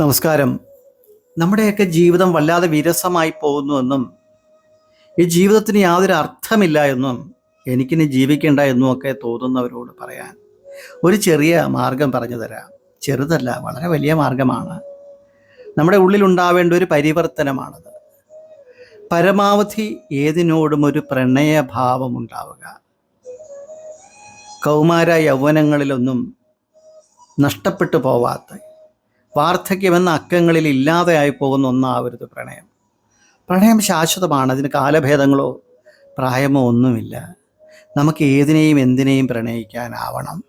നമസ്കാരം. നമ്മുടെയൊക്കെ ജീവിതം വല്ലാതെ വിരസമായി പോകുന്നുവെന്നും ഈ ജീവിതത്തിന് യാതൊരു അർത്ഥമില്ല എന്നും എനിക്കിനി ജീവിക്കേണ്ട എന്നും ഒക്കെ തോന്നുന്നവരോട് പറയാൻ ഒരു ചെറിയ മാർഗം പറഞ്ഞു തരാം. ചെറുതല്ല വളരെ വലിയ മാർഗമാണ്. നമ്മുടെ ഉള്ളിലുണ്ടാവേണ്ട ഒരു പരിവർത്തനമാണത്. പരമാവധി ഏതിനോടും ഒരു പ്രണയഭാവം ഉണ്ടാവുക. കൗമാര യൗവനങ്ങളിലൊന്നും നഷ്ടപ്പെട്ടു പോവാത്ത വാർദ്ധക്യമെന്ന അക്കങ്ങളിൽ ഇല്ലാതെയായി പോകുന്ന ഒന്നാവരുത് പ്രണയം. പ്രണയം ശാശ്വതമാണ് അതിന് കാലഭേദങ്ങളോ പ്രായമോ ഒന്നുമില്ല. നമുക്ക് ഏതിനെയും എന്തിനേയും പ്രണയിക്കാനാവണം.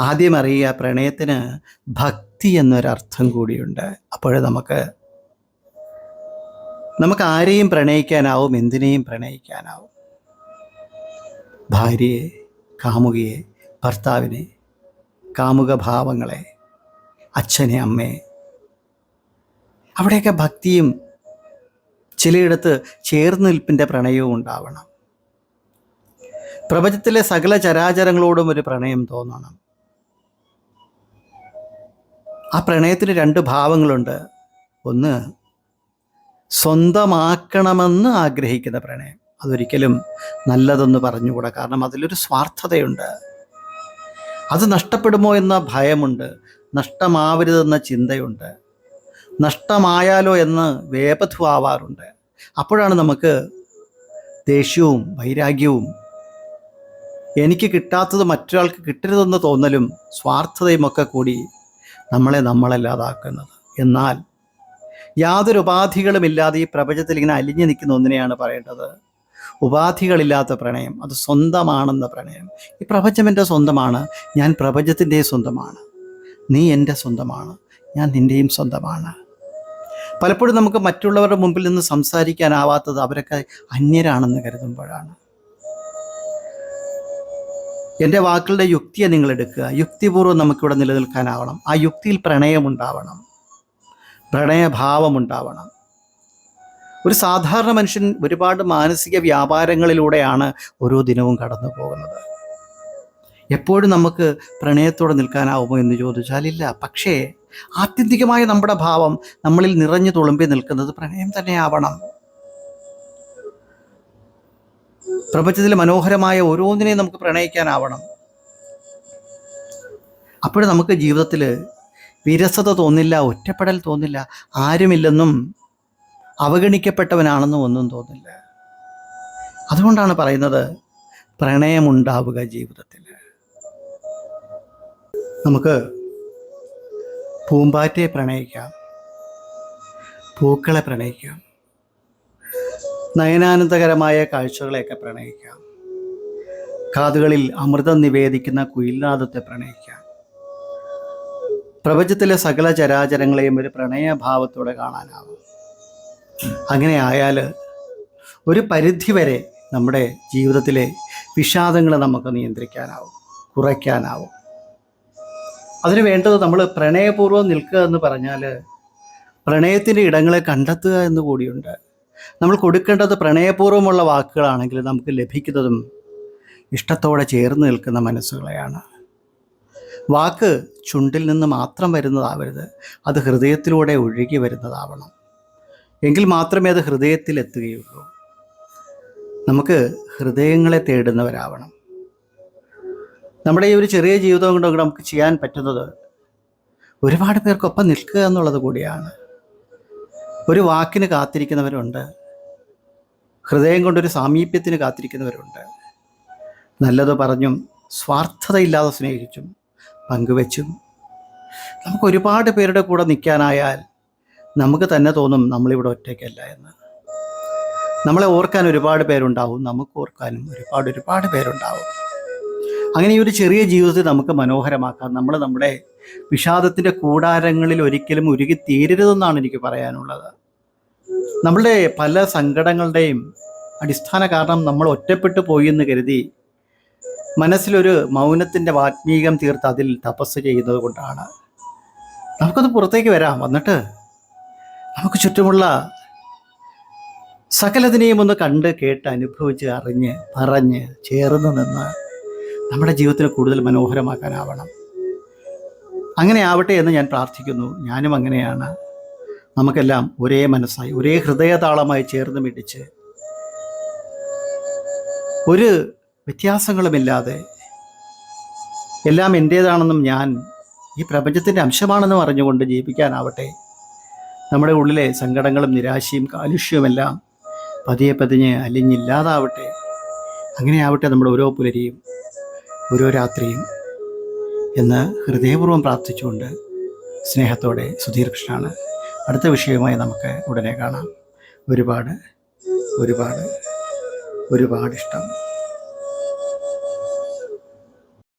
ആദ്യം അറിയുക പ്രണയത്തിന് ഭക്തി എന്നൊരർത്ഥം കൂടിയുണ്ട്. അപ്പോഴേ നമുക്ക് നമുക്ക് ആരെയും പ്രണയിക്കാനാവും എന്തിനേയും പ്രണയിക്കാനാവും. ഭാര്യയെ കാമുകിയെ ഭർത്താവിനെ കാമുക ഭാവങ്ങളെ അച്ഛനെ അമ്മയെ. അവിടെയൊക്കെ ഭക്തിയും ചിലയിടത്ത് ചേർന്ന് നിൽപ്പിന്റെ പ്രണയവും ഉണ്ടാവണം. പ്രപഞ്ചത്തിലെ സകല ചരാചരങ്ങളോടും ഒരു പ്രണയം തോന്നണം. ആ പ്രണയത്തിന് രണ്ട് ഭാവങ്ങളുണ്ട്. ഒന്ന് സ്വന്തമാക്കണമെന്ന് ആഗ്രഹിക്കുന്ന പ്രണയം. അതൊരിക്കലും നല്ലതെന്ന് പറഞ്ഞുകൂടാ. കാരണം അതിലൊരു സ്വാർത്ഥതയുണ്ട്. അത് നഷ്ടപ്പെടുമോ എന്ന ഭയമുണ്ട്. നഷ്ടമാവരുതെന്ന ചിന്തയുണ്ട്. നഷ്ടമായാലോ എന്ന് വേപഥു ആവാറുണ്ട് അപ്പോഴാണ് നമുക്ക് ദേഷ്യവും വൈരാഗ്യവും എനിക്ക് കിട്ടാത്തത് മറ്റൊരാൾക്ക് കിട്ടരുതെന്ന് തോന്നലും സ്വാർത്ഥതയും ഒക്കെ കൂടി നമ്മളെ നമ്മളല്ലാതാക്കുന്നത്. എന്നാൽ യാതൊരു ഉപാധികളുമില്ലാതെ ഈ പ്രപഞ്ചത്തിൽ ഇങ്ങനെ അലിഞ്ഞു നിൽക്കുന്ന ഒന്നിനെയാണ് പറയേണ്ടത്. ഉപാധികളില്ലാത്ത പ്രണയം അത് സ്വന്തമാണെന്ന പ്രണയം. ഈ പ്രപഞ്ചം എന്റെ സ്വന്തമാണ് ഞാൻ പ്രപഞ്ചത്തിന്റെ സ്വന്തമാണ്. നീ എന്റെ സ്വന്തമാണ് ഞാൻ നിന്റെയും സ്വന്തമാണ്. പലപ്പോഴും നമുക്ക് മറ്റുള്ളവരുടെ മുമ്പിൽ നിന്ന് സംസാരിക്കാനാവാത്തത് അവരൊക്കെ അന്യരാണെന്ന് കരുതുമ്പോഴാണ്. എന്റെ വാക്കുകളുടെ യുക്തിയെ നിങ്ങൾ എടുക്കുക. യുക്തിപൂർവം നമുക്കിവിടെ നിലനിൽക്കാനാവണം. ആ യുക്തിയിൽ പ്രണയമുണ്ടാവണം. പ്രണയഭാവമുണ്ടാവണം. ഒരു സാധാരണ മനുഷ്യൻ ഒരുപാട് മാനസിക വ്യാപാരങ്ങളിലൂടെയാണ് ഓരോ ദിനവും കടന്നു പോകുന്നത് എപ്പോഴും നമുക്ക് പ്രണയത്തോടെ നിൽക്കാനാവുമോ എന്ന് ചോദിച്ചാൽ ഇല്ല. പക്ഷേ ആത്യന്തികമായ നമ്മുടെ ഭാവം നമ്മളിൽ നിറഞ്ഞു തുളുമ്പി നിൽക്കുന്നത് പ്രണയം തന്നെയാവണം. പ്രപഞ്ചത്തിൽ മനോഹരമായ ഓരോന്നിനെയും നമുക്ക് പ്രണയിക്കാനാവണം. അപ്പോഴും നമുക്ക് ജീവിതത്തിൽ വിരസത തോന്നില്ല ഒറ്റപ്പെടൽ തോന്നില്ല ആരുമില്ലെന്നും അവഗണിക്കപ്പെട്ടവനാണെന്നും ഒന്നും തോന്നില്ല. അതുകൊണ്ടാണ് പറയുന്നത് പ്രണയമുണ്ടാവുക ജീവിതത്തിൽ. നമുക്ക് പൂമ്പാറ്റയെ പ്രണയിക്കാം. പൂക്കളെ പ്രണയിക്കാം. നയനാനന്ദകരമായ കാഴ്ചകളെയൊക്കെ പ്രണയിക്കാം. കാതുകളിൽ അമൃതം നിവേദിക്കുന്ന കുയിൽനാദത്തെ പ്രണയിക്കാം. പ്രപഞ്ചത്തിലെ സകല ചരാചരങ്ങളെയും ഒരു പ്രണയഭാവത്തോടെ കാണാനാവും. അങ്ങനെ ആയാൽ ഒരു പരിധിവരെ നമ്മുടെ ജീവിതത്തിലെ വിഷാദങ്ങളെ നമുക്ക് നിയന്ത്രിക്കാനാവും കുറയ്ക്കാനാവും. അതിന് വേണ്ടത് നമ്മൾ പ്രണയപൂർവം നിൽക്കുക എന്ന് പറഞ്ഞാൽ പ്രണയത്തിന്റെ ഇടങ്ങളെ കണ്ടെത്തുക എന്ന് കൂടിയുണ്ട്. നമ്മൾ കൊടുക്കേണ്ടത് പ്രണയപൂർവമുള്ള വാക്കുകളാണെങ്കിൽ നമുക്ക് ലഭിക്കുന്നതും ഇഷ്ടത്തോടെ ചേർന്ന് നിൽക്കുന്ന മനസ്സുകളെയാണ്. വാക്ക് ചുണ്ടിൽ നിന്ന് മാത്രം വരുന്നതാവരുത് അത് ഹൃദയത്തിലൂടെ ഒഴുകി വരുന്നതാവണം. എങ്കിൽ മാത്രമേ അത് ഹൃദയത്തിലെത്തുകയുള്ളൂ നമുക്ക് ഹൃദയങ്ങളെ തേടുന്നവരാവണം. നമ്മുടെ ഈ ഒരു ചെറിയ ജീവിതം കൊണ്ട് നമുക്ക് ചെയ്യാൻ പറ്റുന്നത് ഒരുപാട് പേർക്കൊപ്പം നിൽക്കുക എന്നുള്ളത് കൂടിയാണ്. ഒരു വാക്കിന് കാത്തിരിക്കുന്നവരുണ്ട്. ഹൃദയം കൊണ്ടൊരു സാമീപ്യത്തിന് കാത്തിരിക്കുന്നവരുണ്ട്. നല്ലത് പറഞ്ഞും സ്വാർത്ഥതയില്ലാതെ സ്നേഹിച്ചും പങ്കുവെച്ചും നമുക്ക് ഒരുപാട് പേരുടെ കൂടെ നിൽക്കാനായാൽ നമുക്ക് തന്നെ തോന്നും നമ്മളിവിടെ ഒറ്റയ്ക്കല്ല എന്ന്. നമ്മളെ ഓർക്കാൻ ഒരുപാട് പേരുണ്ടാവും നമുക്ക് ഓർക്കാനും ഒരുപാട് ഒരുപാട് പേരുണ്ടാവും. അങ്ങനെ ഈ ഒരു ചെറിയ ജീവിതത്തെ നമുക്ക് മനോഹരമാക്കാം. നമ്മൾ നമ്മുടെ വിഷാദത്തിന്റെ കൂടാരങ്ങളിൽ ഒരിക്കലും ഉരുകി തീരരുതെന്നാണ് എനിക്ക് പറയാനുള്ളത്. നമ്മളുടെ പല സങ്കടങ്ങളുടെയും അടിസ്ഥാന കാരണം നമ്മൾ ഒറ്റപ്പെട്ടു പോയി എന്ന് കരുതി മനസ്സിലൊരു മൗനത്തിന്റെ വാത്മീകം തീർത്ത് അതിൽ തപസ് ചെയ്യുന്നത് കൊണ്ടാണ്. നമുക്കത് പുറത്തേക്ക് വരാം. വന്നിട്ട് നമുക്ക് ചുറ്റുമുള്ള സകലതിനെയും ഒന്ന് കണ്ട് കേട്ട് അനുഭവിച്ച് അറിഞ്ഞ് പറഞ്ഞ് ചേർന്ന് നിന്ന് നമ്മുടെ ജീവിതത്തിന് കൂടുതൽ മനോഹരമാക്കാനാവണം. അങ്ങനെ ആവട്ടെ എന്ന് ഞാൻ പ്രാർത്ഥിക്കുന്നു. ഞാനും അങ്ങനെയാണ്. നമുക്കെല്ലാം ഒരേ മനസ്സായി ഒരേ ഹൃദയതാളമായി ചേർന്ന് മിടിച്ച് ഒരു വ്യത്യാസങ്ങളുമില്ലാതെ എല്ലാം എന്റേതാണെന്നും ഞാൻ ഈ പ്രപഞ്ചത്തിന്റെ അംശമാണെന്നും അറിഞ്ഞുകൊണ്ട് ജീവിക്കാനാവട്ടെ. നമ്മുടെ ഉള്ളിലെ സങ്കടങ്ങളും നിരാശയും കാലുഷ്യവുമെല്ലാം പതിയെ പതിഞ്ഞ് അലിഞ്ഞില്ലാതാവട്ടെ. അങ്ങനെയാവട്ടെ നമ്മുടെ ഓരോ പുലരിയും. ഓരോ രാത്രിയും എന്ന് ഹൃദയപൂർവം പ്രാർത്ഥിച്ചുകൊണ്ട് സ്നേഹത്തോടെ സുധീർ കൃഷ്ണാണ്. അടുത്ത വിഷയവുമായി നമുക്ക് ഉടനെ കാണാം. ഒരുപാട് ഒരുപാട് ഒരുപാട് ഇഷ്ടം